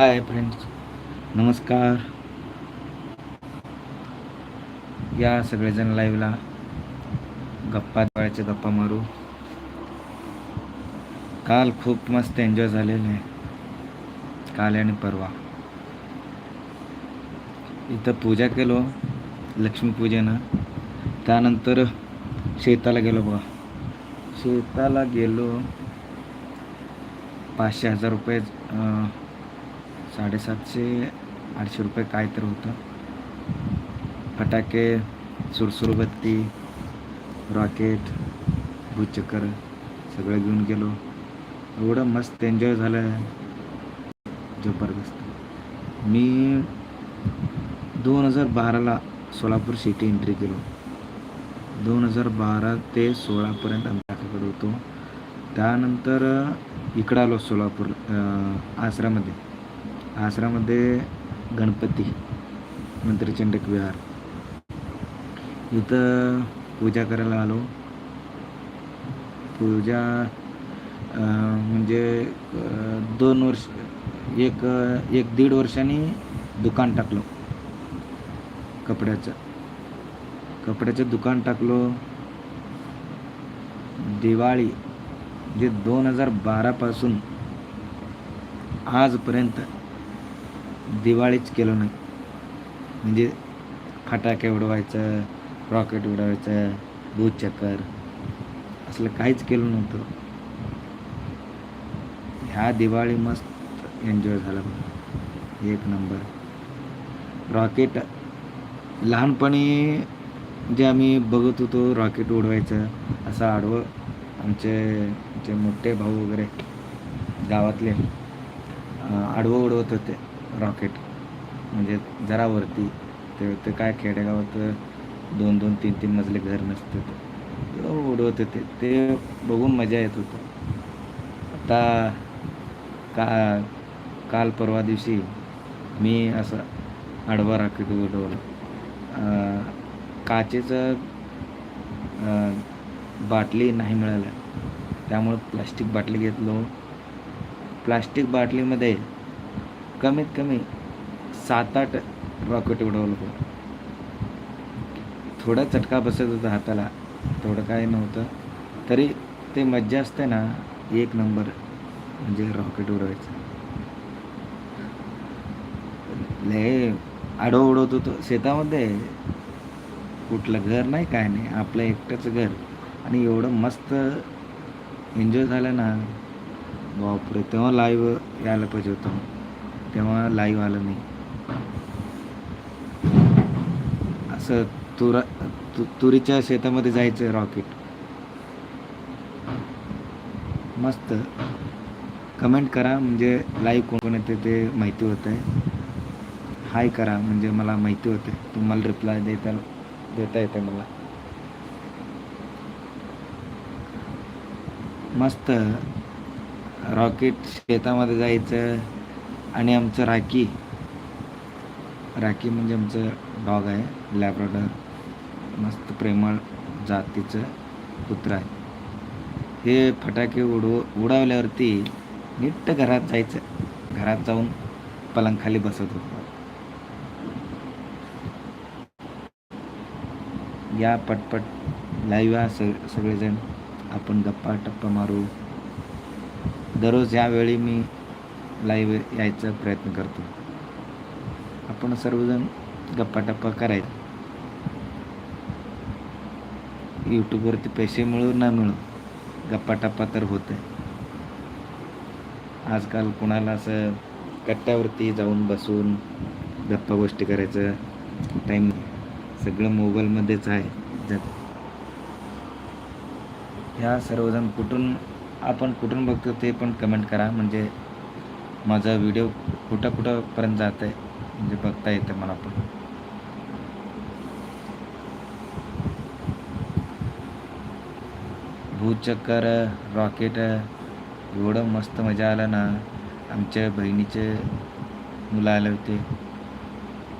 Hi friends नमस्कार. या सगळेजण लाईव्हला गप्पा दिवाळीच्या गप्पा मारू. काल खूप मस्त एन्जॉय झालेलं. आहे काल आणि परवा. इथं पूजा केलो लक्ष्मीपूजेनं त्यानंतर शेताला गेलो बघा. शेताला गेलो. पाचशे हजार रुपये साडेसातशे आठशे रुपये काय तर होतं. फटाके सुरसुरबत्ती रॉकेट भूचक्कर सगळं घेऊन गेलो. एवढं मस्त एन्जॉय झालं. जबरदस्त. मी दोन हजार बाराला सोलापूर सिटी एंट्री केलो. दोन हजार बारा ते सोळापर्यंत आमच्याकडे होतो. त्यानंतर इकडं आलो सोलापूर आसरामध्ये. आसरामध्ये गणपती नंतर चंडक विहार. इथं पूजा करायला आलो. पूजा म्हणजे दोन वर्ष एक एक दीड वर्षांनी दुकान टाकलो. कपड्याचं. कपड्याचं दुकान टाकलो. दिवाळी जे दोन हजार बारापासून आजपर्यंत दिवाळीच केलं नाही. म्हणजे फटाके उडवायचं रॉकेट उडवायचं भूचक्कर असलं काहीच केलं नव्हतं. ह्या दिवाळी मस्त एन्जॉय झाला एक नंबर रॉकेट लहानपणी जे आम्ही बघत होतो रॉकेट उडवायचं असं आडवं आमचे जे मोठे भाऊ वगैरे गावातले आडवं उडवत होते. रॉकेट. म्हणजे जरा वरती ते ते काय खेडेगावात दोन दोन तीन तीन मजले घर नसते उडवत होते ते बघून मजा येत होतं. आता का काल परवा दिवशी मी असं आडवा रॉकेट उडवलं. काचेचं बाटली नाही मिळाल्या. त्यामुळं प्लास्टिक बाटली घेतलो. प्लास्टिक बाटलीमध्ये कमीत कमी सात आठ रॉकेट उडवलं होतं थोडा चटका बसत होता हाताला थोडं काय नव्हतं. तरी ते मज्जा असते ना एक नंबर म्हणजे रॉकेट उडवायचं. लय आडो उडवत होतो. शेतामध्ये कुठलं घर नाही काय नाही. आपलं एकटंच घर. आणि एवढं मस्त एन्जॉय झालं ना. बापरे तेव्हा लाईव्ह यायला पाहिजे होतं. तेव्हा लाईव्ह आलं नाही. असं तुरा तु तुरीच्या शेतामध्ये जायचं रॉकेट मस्त. कमेंट करा म्हणजे लाईव्ह कोण कोण येते ते माहिती होत आहे. हाय करा म्हणजे मला माहिती होते तुम्हाला रिप्लाय देता देता येते मला. मस्त. रॉकेट शेतामध्ये जायचं. आणि आमचं राखी. राखी म्हणजे आमचं डॉग आहे लॅब्रॉडर. मस्त प्रेमळ जातीचं कुत्र आहे. हे फटाके उडव उडवल्यावरती नीट घरात जायचं. घरात जाऊन पलंगखाली बसत होतो. या पटपट लाईव्ह या स सगळेजण आपण गप्पा टप्पा मारू. दररोज यावेळी मी लाईव्ह यायचा प्रयत्न करतो. आपण सर्वजण गप्पा टप्पा करायचं यूट्यूबवरती पैसे मिळू ना मिळू गप्पा टप्पा तर होत आहे आजकाल कुणाला असं कट्ट्यावरती जाऊन बसून गप्पा गोष्टी करायचं टाईम सगळं मोबाईलमध्येच आहे. जग ह्या सर्वजण कुठून आपण कुठून बघतो ते पण कमेंट करा. म्हणजे माझा व्हिडिओ कुठं कुठंपर्यंत जात आहे म्हणजे बघता येतं मला पण. भूचक्कर रॉकेट एवढं मस्त मजा आला ना. आमच्या बहिणीचे मुलं आले होते.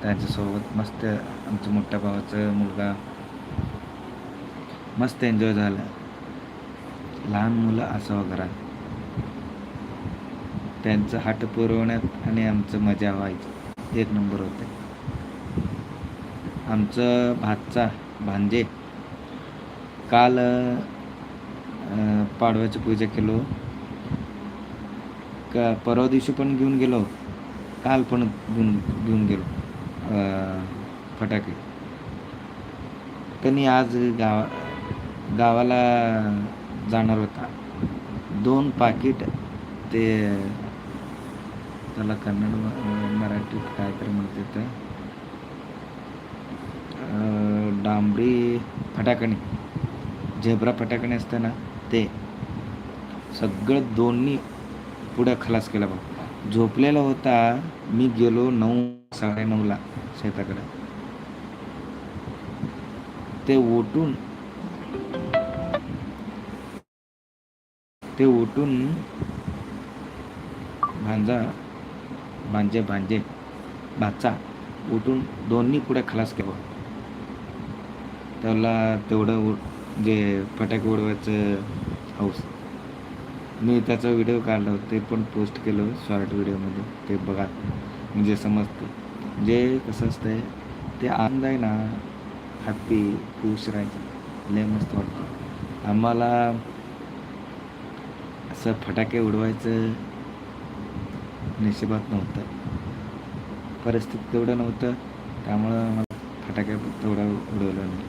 त्यांच्यासोबत मस्त आमच्या मोठ्या भावाचं मुलगा मस्त एन्जॉय झाला. लहान मुलं असावं घरात. त्यांचं हाट पुरवण्यात आणि आमचं मजा व्हायची. एक नंबर होते. आमचं भातचा भांजे काल पाडव्याची पूजा केलो. का परवा दिवशी पण घेऊन गेलो. काल पण घेऊन घेऊन गेलो फटाके. त्यांनी आज गावा गावाला जाणार होता. दोन पाकिट ते त्याला कन्नड मराठीत काय तर म्हणते ते. डांबरी फटाकणी. झेब्रा फटाकणी असते ना ते सगळं दोन्ही पुढं खलास केला बघ. झोपलेला होता मी गेलो नऊ साडेनऊला शेताकडे. ते उठून ते उठून भांजा भांजे भांजे. भाचा. उठून दोन्ही पुढे खलास केलं. त्याला तेवढं उ- जे फटाके उडवायचं हौस मी त्याचा व्हिडिओ काढला ते पण पोस्ट केलं शॉर्ट व्हिडिओमध्ये ते बघा. म्हणजे समजतं. जे कसं असतंय ते आनंद आहे ना हॅप्पी खुश राहायचं. लय मस्त वाटतं. आम्हाला असं फटाके उडवायचं नशिबात नव्हतं. परिस्थिती तेवढं नव्हतं त्यामुळं मला फटाक्या तेवढा उडवलं नाही.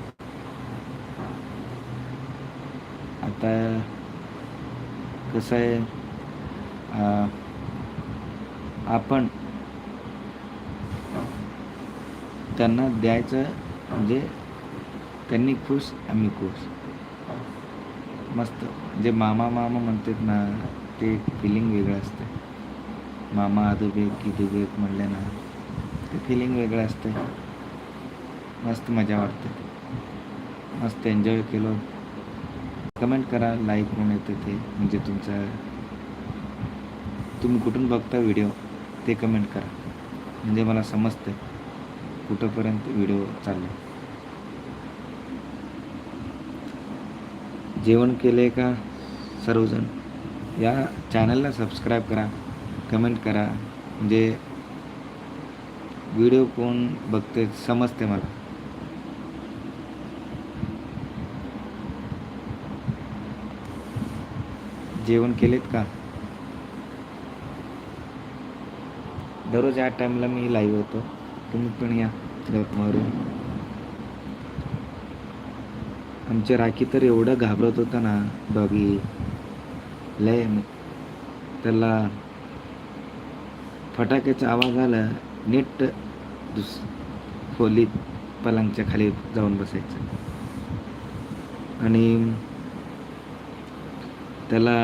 आता कसं आहे आपण त्यांना द्यायचं म्हणजे त्यांनी खुश आम्ही खुश. मस्त जे मामा मामा म्हणतात ना ते फिलिंग वेगळं असतं. मामा आदुबेक किदुबेक म्हणले ना ते फिलिंग वेगळं असतं मस्त मजा वाटते. मस्त एन्जॉय केलो. कमेंट करा लाईक म्हणून येतं ते म्हणजे तुमचा तुम्ही कुठून बघता व्हिडिओ ते कमेंट करा. म्हणजे मला समजतं कुठंपर्यंत व्हिडिओ चालले जेवण केले का सर्वजण? या चॅनलला सबस्क्राईब करा. कमेंट करा. म्हणजे व्हिडिओ कोण बघते समजते मला. जेवण केलेत का? दररोज या टाईमला मी लाईव्ह होतो. तुम्ही पण या मारून. आमच्या राखी तर एवढं घाबरत होता ना डॉगी लय त्याला फटाक्याचा आवाज आला नीट दुस खोलीत पलंगच्या खाली जाऊन बसायचं. आणि त्याला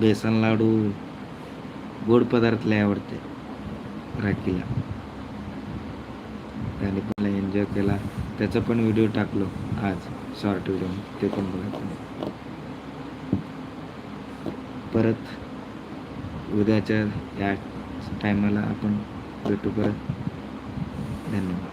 बेसन लाडू गोड पदार्थ लय आवडते राखीला. त्याने पण एन्जॉय केला. त्याचा पण व्हिडिओ टाकलो आज शॉर्ट व्हिडिओ ते पण बघा परत उद्याच्या या टायमाला आपण भेटू परत. धन्यवाद.